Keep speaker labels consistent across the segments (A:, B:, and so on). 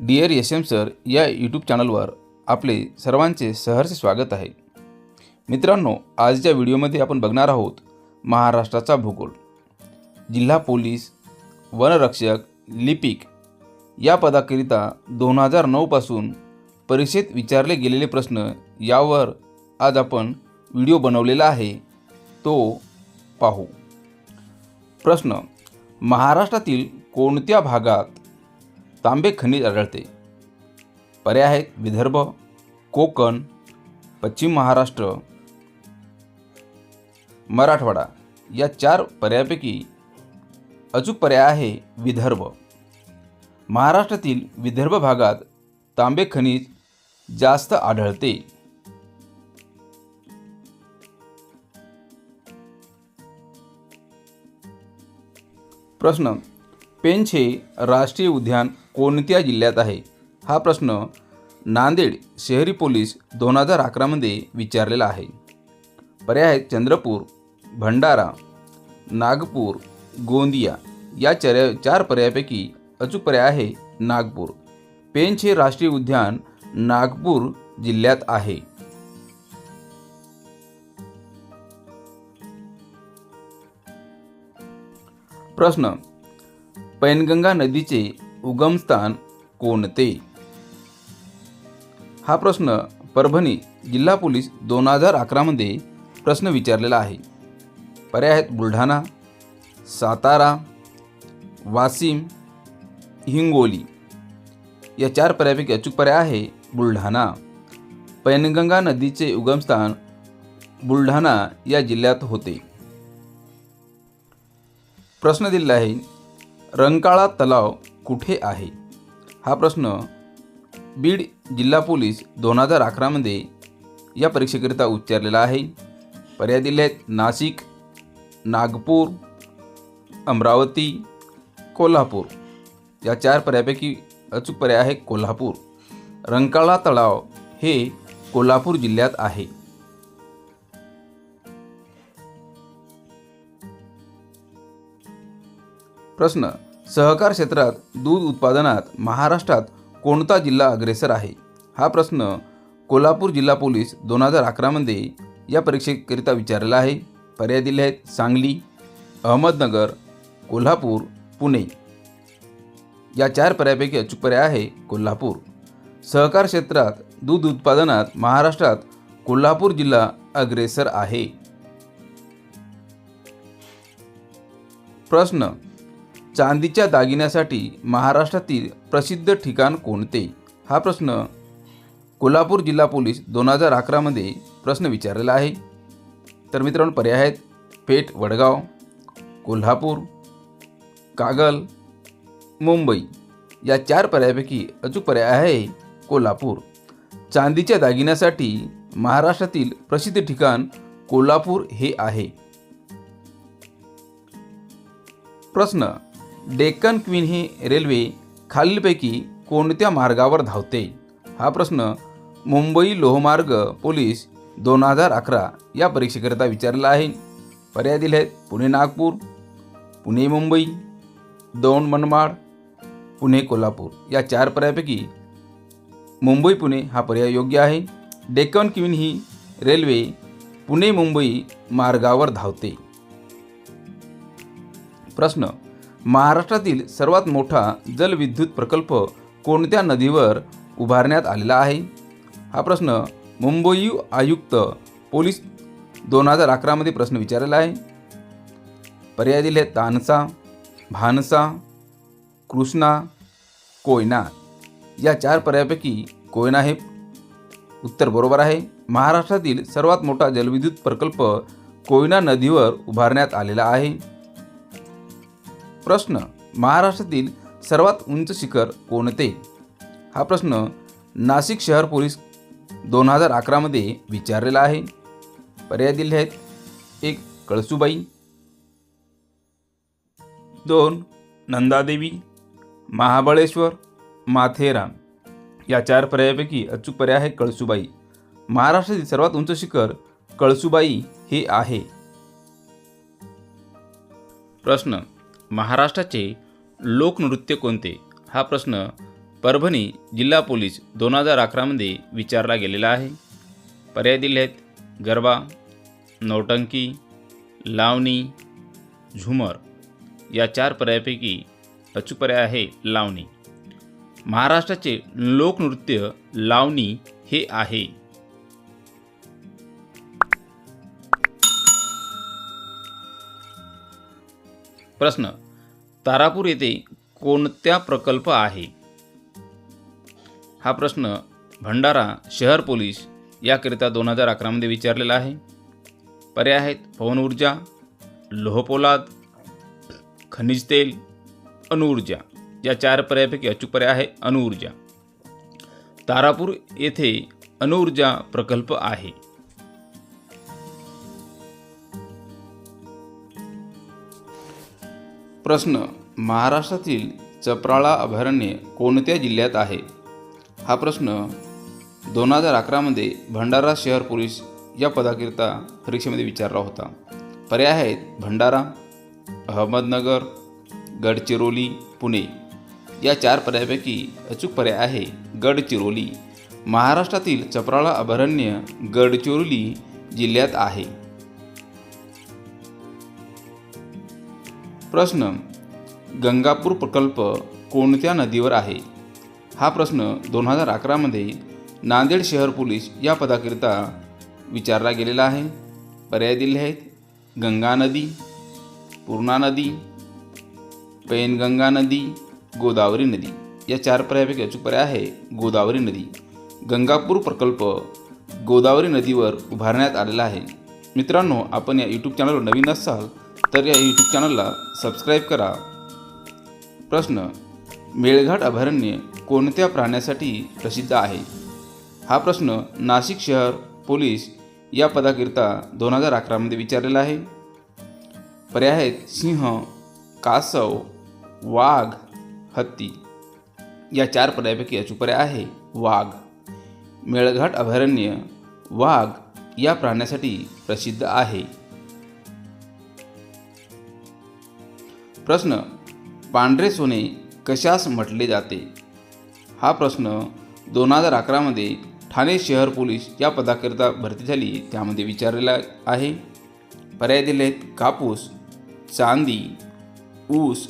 A: Dear S M sir या YouTube चॅनलवर आपले सर्वांचे सहर्ष स्वागत आहे. मित्रांनो आजच्या व्हिडिओमध्ये आपण बघणार आहोत महाराष्ट्राचा भूगोल. जिल्हा पोलीस वनरक्षक लिपिक या पदाकरिता दोन हजार नऊपासून परीक्षेत विचारले गेलेले प्रश्न यावर आज आपण व्हिडिओ बनवलेला आहे. तो पाहू. प्रश्न महाराष्ट्रातील कोणत्या भागात तांबे खनिज आढळते. पर्याय आहेत विदर्भ कोकण पश्चिम महाराष्ट्र मराठवाडा. या चार पर्यायापैकी अचूक पर्याय आहे विदर्भ. महाराष्ट्रातील विदर्भ भागात तांबे खनिज जास्त आढळते. प्रश्न पेंच हे राष्ट्रीय उद्यान कोणत्या जिल्ह्यात आहे? हा प्रश्न नांदेड शहरी पोलीस दोन हजार अकरामध्ये विचारलेला आहे. पर्याय आहेत चंद्रपूर भंडारा नागपूर गोंदिया. या चर चार पर्यायापैकी अचूक पर्याय आहे नागपूर. पेंच हे राष्ट्रीय उद्यान नागपूर जिल्ह्यात आहे. प्रश्न. पैनगंगा नदीचे उगमस्थान कोणते? हा प्रश्न परभणी जिल्हा पोलीस दोन हजार अकरामध्ये प्रश्न विचारलेला आहे. पर्याय आहेत बुलढाणा सातारा वाशिम हिंगोली. या चार पर्यायापैकी अचूक पर्याय आहे बुलढाणा. पैनगंगा नदीचे उगमस्थान बुलढाणा या जिल्ह्यात होते. प्रश्न दिलेला आहे रंकाळा तलाव कुठे आहे? हा प्रश्न बीड जिल्हा पोलीस दोन हजार अकरामध्ये या परीक्षेकरिता उच्चारलेला आहे. पर्याय दिले आहेत नाशिक नागपूर अमरावती कोल्हापूर. या चार पर्यायापैकी अचूक पर्याय आहे कोल्हापूर. रंकाळा तलाव हे कोल्हापूर जिल्ह्यात आहे. प्रश्न सहकार क्षेत्रात दूध उत्पादनात महाराष्ट्रात कोणता जिल्हा अग्रेसर आहे? हा प्रश्न कोल्हापूर जिल्हा पोलीस दोन हजार अकरामध्ये या परीक्षेकरिता विचारलेला आहे. पर्याय दिले आहेत सांगली अहमदनगर कोल्हापूर पुणे. या चार पर्यायापैकी अचूक पर्याय आहे कोल्हापूर. सहकार क्षेत्रात दूध उत्पादनात महाराष्ट्रात कोल्हापूर जिल्हा अग्रेसर आहे. प्रश्न चांदीच्या दागिन्यासाठी महाराष्ट्रातील प्रसिद्ध ठिकाण कोणते? हा प्रश्न कोल्हापूर जिल्हा पोलीस दोन हजार अकरामध्ये प्रश्न विचारलेला आहे. तर मित्रांनो पर्याय आहेत. पेठ वडगाव कोल्हापूर कागल मुंबई. या चार पर्यायापैकी अचूक पर्याय आहे कोल्हापूर. चांदीच्या दागिन्यासाठी महाराष्ट्रातील प्रसिद्ध ठिकाण कोल्हापूर हे आहे. प्रश्न डेक्कन क्वीन ही रेल्वे खालीलपैकी कोणत्या मार्गावर धावते? हा प्रश्न मुंबई लोहमार्ग पोलीस दोन हजार अकरा या परीक्षेकरिता विचारला आहे. पर्याय दिले आहेत पुणे नागपूर पुणे मुंबई दौंड मनमाड पुणे कोल्हापूर. या चार पर्यायापैकी मुंबई पुणे हा पर्याय योग्य आहे. डेक्कन क्वीन ही रेल्वे पुणे मुंबई मार्गावर धावते. प्रश्न महाराष्ट्रातील सर्वात मोठा जलविद्युत प्रकल्प कोणत्या नदीवर उभारण्यात आलेला आहे? हा प्रश्न मुंबई आयुक्त पोलीस दोन हजार अकरामध्ये प्रश्न विचारलेला आहे. पर्याय दिले तानसा भानसा कृष्णा कोयना या चार पर्यायापैकी कोयना हे उत्तर बरोबर आहे. महाराष्ट्रातील सर्वात मोठा जलविद्युत प्रकल्प कोयना नदीवर उभारण्यात आलेला आहे. प्रश्न महाराष्ट्रातील सर्वात उंच शिखर कोणते? हा प्रश्न नाशिक शहर पोलीस दोन हजार अकरामध्ये विचारलेला आहे. पर्याय दिले आहेत. एक कळसुबाई. दोन नंदादेवी. महाबळेश्वर माथेरान. या चार पर्यायापैकी अचूक पर्याय आहे कळसुबाई. महाराष्ट्रातील सर्वात उंच शिखर कळसुबाई हे आहे. प्रश्न महाराष्ट्राचे लोकनृत्य कोणते? हा प्रश्न परभणी जिल्हा पोलीस दोन हजार अकरामध्ये विचारला गेलेला आहे. पर्याय दिले आहेत. गरबा नौटंकी लावणी झुमर या चार पर्यायापैकी अचूक पर्याय आहे लावणी. महाराष्ट्राचे लोकनृत्य लावणी हे आहे. प्रश्न तारापूर येथे कोणत्या प्रकल्प आहे? हा प्रश्न भंडारा शहर पोलीस याकरिता दोन हजार अकरामध्ये विचारलेला आहे. पर्याय आहेत पवन ऊर्जा लोहपोलाद खनिज तेल अणुऊर्जा या चार पर्यायापैकी अचूक पर्याय आहे अणुऊर्जा तारापूर येथे अणुऊर्जा प्रकल्प आहे. प्रश्न महाराष्ट्रातील चपराळा अभयारण्य कोणत्या जिल्ह्यात आहे? हा प्रश्न दोन हजार अकरामध्ये भंडारा शहर पोलीस या पदाकरिता परीक्षेमध्ये विचारला होता. पर्याय आहेत भंडारा अहमदनगर गडचिरोली पुणे. या चार पर्यायापैकी अचूक पर्याय आहे गडचिरोली. महाराष्ट्रातील चपराळा अभयारण्य गडचिरोली जिल्ह्यात आहे. प्रश्न गंगापूर प्रकल्प कोणत्या नदीवर आहे? हा प्रश्न दोन हजार अकरामध्ये नांदेड शहर पोलीस या पदाकरिता विचारला गेलेला आहे. पर्याय दिले आहेत. गंगा नदी पूर्णा नदी पैनगंगा नदी गोदावरी नदी. या चार पर्यायापैकी अचूक पर्याय आहे गोदावरी नदी. गंगापूर प्रकल्प गोदावरी नदीवर उभारण्यात आलेला आहे. मित्रांनो आपण या यूट्यूब चॅनलवर नवीन असाल तर या यूट्यूब चॅनलला सबस्क्राईब करा. प्रश्न मेळघाट अभयारण्य कोणत्या प्राण्यासाठी प्रसिद्ध आहे? हा प्रश्न नाशिक शहर पोलीस या पदाकरिता दोन हजार अकरामध्ये विचारलेला आहे. पर्याय आहेत सिंह कासव वाघ हत्ती. या चार पर्यायापैकी अचूक पर्याय आहे वाघ. मेळघाट अभयारण्य वाघ या प्राण्यासाठी प्रसिद्ध आहे. प्रश्न पांढरे सोने कशास म्हटले जाते? हा प्रश्न दोन हजार अकरामध्ये ठाणे शहर पोलीस या पदाकरिता भरती झाली त्यामध्ये विचारलेला आहे. पर्याय दिले आहेत कापूस चांदी ऊस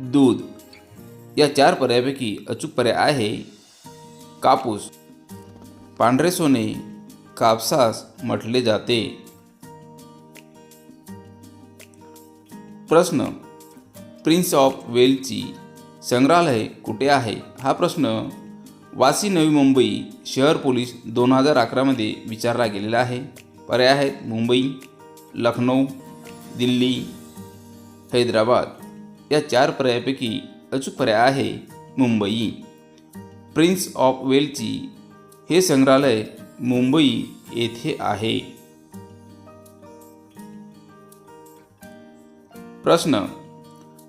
A: दूध. या चार पर्यायापैकी अचूक पर्याय आहे कापूस. पांढरे सोने कापसास म्हटले जाते. प्रश्न प्रिन्स ऑफ वेलची संग्रहालय कुठे आहे? हा प्रश्न वासी नवी मुंबई शहर पोलीस दोन हजार अकरामध्ये विचारला गेलेला आहे. पर्याय आहेत मुंबई लखनौ दिल्ली हैदराबाद. या चार पर्यायापैकी अचूक पर्याय आहे मुंबई. प्रिन्स ऑफ वेलची हे संग्रहालय मुंबई येथे आहे. प्रश्न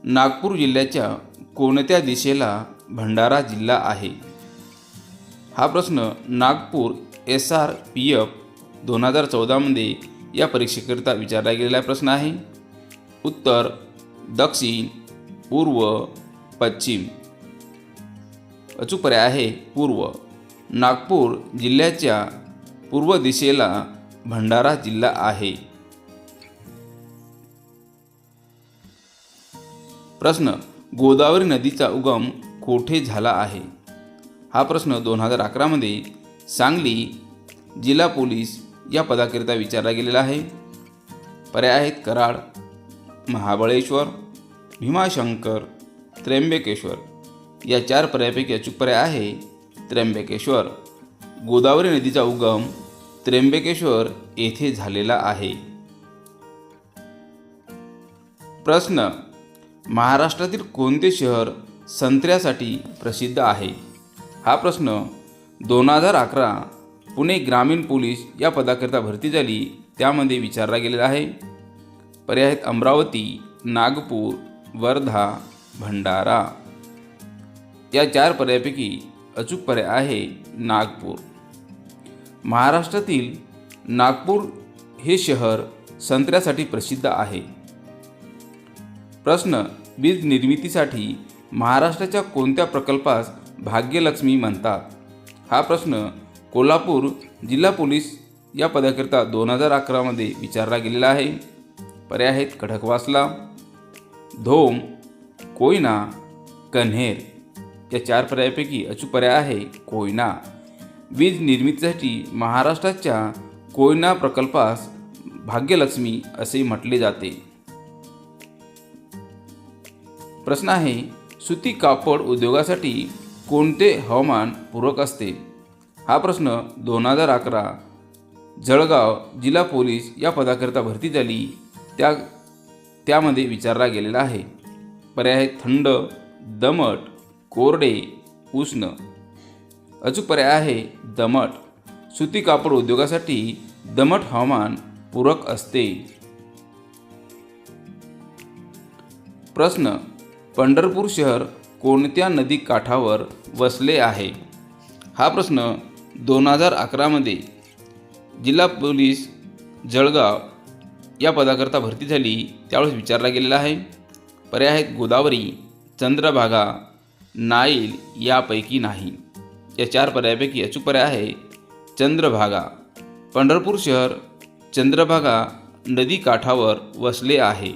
A: नागपूर जिल्ह्याच्या कोणत्या दिशेला भंडारा जिल्हा आहे? हा प्रश्न Nagpur S R P F दोन हजार चौदामध्ये या परीक्षेकरिता विचारला गेलेला प्रश्न आहे. उत्तर दक्षिण पूर्व पश्चिम. अचूक पर्याय आहे पूर्व. नागपूर जिल्ह्याच्या पूर्व दिशेला भंडारा जिल्हा आहे. प्रश्न गोदावरी नदीचा उगम कोठे झाला आहे? हा प्रश्न दोन हजार अकरामध्ये सांगली जिल्हा पोलीस या पदाकरिता विचारला गेलेला आहे. पर्याय आहेत कराड महाबळेश्वर भीमाशंकर त्र्यंबकेश्वर. या चार पर्यायापैकी अचूक पर्याय आहे त्र्यंबकेश्वर. गोदावरी नदीचा उगम त्र्यंबकेश्वर येथे झालेला आहे. प्रश्न महाराष्ट्रातील कोणते शहर संत्र्यासाठी प्रसिद्ध आहे? हा प्रश्न दोन हजार अकरा पुणे ग्रामीण पोलीस या पदाकरिता भरती झाली त्यामध्ये विचारला गेलेला आहे. पर्याय आहेत अमरावती नागपूर वर्धा भंडारा. या चार पर्यायापैकी अचूक पर्याय आहे नागपूर. महाराष्ट्रातील नागपूर हे शहर संत्र्यासाठी प्रसिद्ध आहे. प्रश्न वीज निर्मितीसाठी महाराष्ट्राच्या कोणत्या प्रकल्पास भाग्यलक्ष्मी म्हणतात? हा प्रश्न कोल्हापूर जिल्हा पोलीस या पदाकरिता दोन हजार अकरामध्ये विचारला गेलेला आहे. पर्याय आहेत खडकवासला धोम कोयना कन्हेर या चार पर्यायापैकी अचूक पर्याय आहे कोयना. वीज निर्मितीसाठी महाराष्ट्राच्या कोयना प्रकल्पास भाग्यलक्ष्मी असे म्हटले जाते. प्रश्न आहे सुती कापड उद्योगासाठी कोणते हवामान पूरक असते? हा प्रश्न दोन हजार अकरा जळगाव जिल्हा पोलीस या पदाकरिता भरती झाली. त्या त्यामध्ये विचारला गेलेला आहे. पर्याय आहे थंड दमट कोरडे उष्ण. अचूक पर्याय आहे दमट. सुती कापड उद्योगासाठी दमट हवामान पूरक असते. प्रश्न पंढरपूर शहर कोणत्या नदी काठावर वसले आहे? हा प्रश्न दोन हजार अकरामध्ये जिल्हा पोलीस जळगाव या पदाकरता भरती झाली त्यावेळेस विचारला गेलेला आहे. पर्याय आहेत गोदावरी चंद्रभागा नाईल यापैकी नाही. या चार पर्यायापैकी अचूक पर्याय आहे चंद्रभागा. पंढरपूर शहर चंद्रभागा नदी काठावर वसले आहे.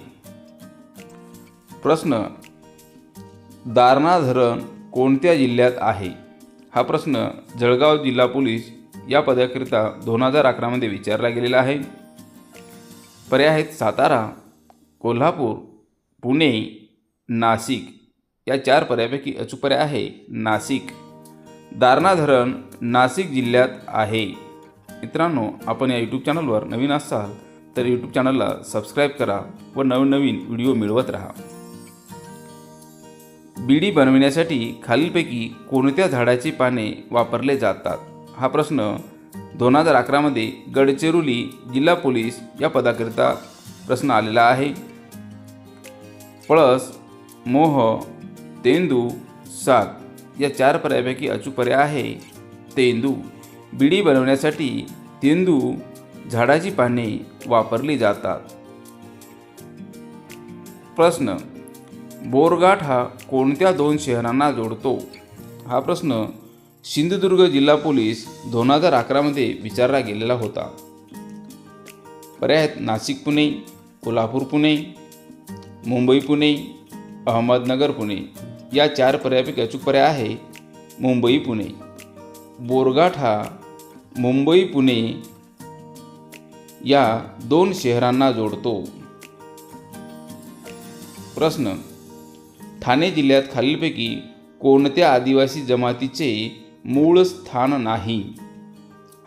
A: प्रश्न दारणा धरण कोणत्या जिल्ह्यात आहे? हा प्रश्न जळगाव जिल्हा पोलीस या पदाकरिता दोन हजार अकरामध्ये विचारला गेलेला आहे. पर्याय आहेत सातारा कोल्हापूर पुणे नाशिक. या चार पर्यायापैकी अचूक पर्याय आहे नाशिक. दारणा धरण नाशिक जिल्ह्यात आहे. मित्रांनो आपण या यूट्यूब चॅनलवर नवीन असाल तर यूट्यूब चॅनलला सबस्क्राईब करा व नवनवीन व्हिडिओ मिळवत राहा. बीडी बनविण्यासाठी खालीलपैकी कोणत्या झाडाची पाने वापरले जातात? हा प्रश्न दोन हजार अकरामध्ये गडचिरोली जिल्हा पोलीस या पदाकरिता प्रश्न आलेला आहे. पळस मोह तेंदू साग या चार पर्यायापैकी अचूक पर्याय आहे. तेंदू. बिडी बनवण्यासाठी तेंदू झाडाची पाने वापरली जातात. प्रश्न बोरघाट हा कोणत्या दोन शहरांना जोडतो? हा प्रश्न सिंधुदुर्ग जिल्हा पोलीस दोन हजार अकरामध्ये विचारला गेलेला होता. पर्याय आहेत नाशिक पुणे कोल्हापूर पुणे मुंबई पुणे अहमदनगर पुणे या चार पर्यायापैकी अचूक पर्याय आहे मुंबई पुणे. बोरघाट हा मुंबई पुणे या दोन शहरांना जोडतो. प्रश्न ठाणे जिल्ह्यात खालीलपैकी कोणत्या आदिवासी जमातीचे मूळ स्थान नाही?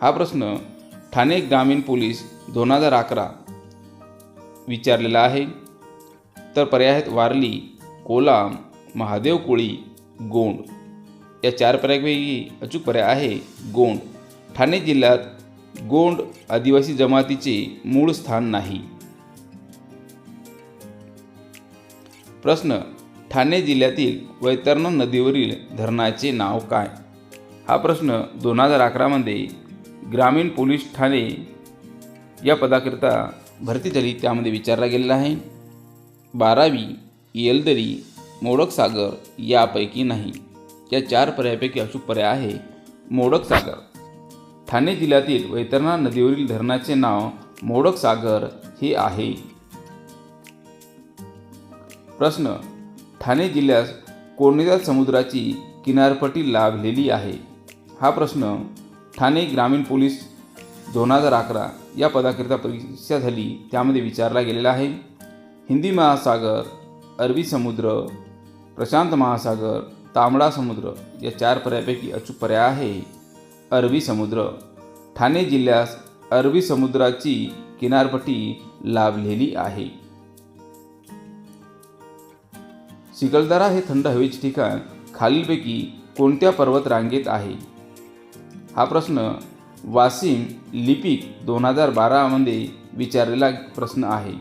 A: हा प्रश्न ठाणे ग्रामीण पोलीस दोन हजार अकरा विचारलेला आहे. तर पर्याय आहेत वारली कोलाम महादेव कोळी गोंड. या चार पर्यायापैकी अचूक पर्याय आहे गोंड. ठाणे जिल्ह्यात गोंड आदिवासी जमातीचे मूळ स्थान नाही. प्रश्न ठाणे जिल्ह्यातील वैतरणा नदीवरील धरणाचे नाव काय? हा प्रश्न दोन हजार अकरामध्ये ग्रामीण पोलीस ठाणे या पदाकरिता भरती झाली त्यामध्ये विचारला गेलेला आहे. बारावी येलदरी मोडक सागर यापैकी नाही. या चार पर्यायापैकी अचूक पर्याय आहे मोडक सागर ठाणे जिल्ह्यातील वैतरणा नदीवरील धरणाचे नाव मोडक सागर हे आहे. प्रश्न ठाणे जिल्ह्यास कोणत्या समुद्राची किनारपट्टी लाभलेली आहे. हा प्रश्न ठाणे ग्रामीण पोलीस दोन हजार अकरा या पदाकरिता परीक्षा झाली त्यामध्ये विचारला गेलेला आहे. हिंदी महासागर अरबी समुद्र प्रशांत महासागर तांबडा समुद्र या चार पर्यायापैकी अचूक पर्याय आहे. अरबी समुद्र ठाणे जिल्ह्यास अरबी समुद्राची किनारपट्टी लाभलेली आहे. चिखलदरा हे थंड हवेचे ठिकाण खालीलपैकी कोणत्या पर्वत रांगेत आहे? हा प्रश्न वासिम लिपिक दोन हजार बारामध्ये विचारलेला प्रश्न आहे.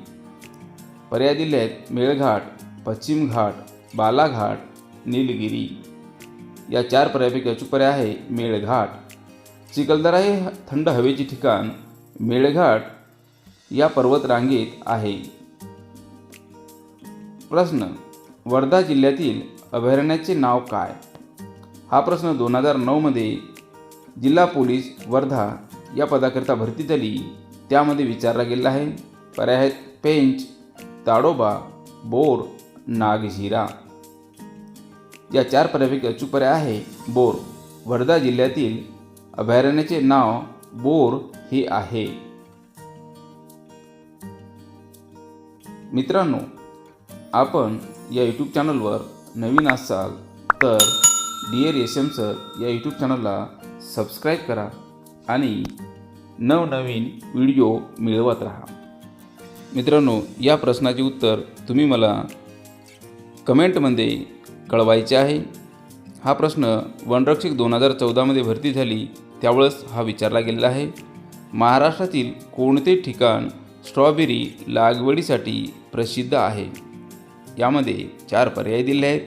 A: पर्याय दिले आहेत मेळघाट पश्चिम घाट बालाघाट निलगिरी. या चार पर्यायापैकी अचूक पर्याय आहे मेळघाट. चिखलदरा हे थंड हवेचे ठिकाण मेळघाट या पर्वत रांगेत आहे. प्रश्न वर्धा जिल्ह्यातील अभयारण्याचे नाव काय? हा प्रश्न दोन हजार नऊमध्ये जिल्हा पोलीस वर्धा या पदाकरिता भरती झाली. त्यामध्ये विचारला गेला आहे. पर्याय आहेत पेंच ताडोबा बोर नागझिरा. या चार पर्यापैकी अचूक पर्याय आहे बोर. वर्धा जिल्ह्यातील अभयारण्याचे नाव बोर हे आहे. मित्रांनो आपण या यूट्यूब चॅनलवर नवीन असाल तर डिअर एस एम सर या यूट्यूब चॅनलला सबस्क्राईब करा आणि नवनवीन व्हिडिओ मिळवत राहा. मित्रांनो या प्रश्नाचे उत्तर तुम्ही मला कमेंटमध्ये कळवायचे आहे. हा प्रश्न वनरक्षक दोन हजार चौदामध्ये भरती झाली त्यावेळेस हा विचारला गेलेला आहे. महाराष्ट्रातील कोणते ठिकाण स्ट्रॉबेरी लागवडीसाठी प्रसिद्ध आहे? यामध्ये चार पर्याय दिले आहेत.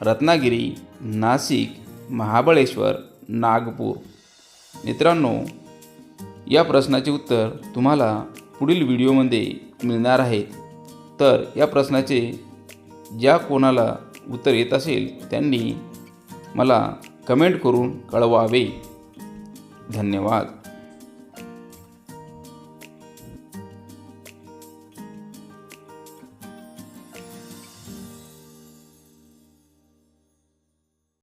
A: रत्नागिरी नाशिक महाबळेश्वर नागपूर. मित्रांनो या प्रश्नाचे उत्तर तुम्हाला पुढील व्हिडिओमध्ये मिळणार आहेत तर या प्रश्नाचे ज्या कोणाला उत्तर येत असेल त्यांनी मला कमेंट करून कळवावे. धन्यवाद.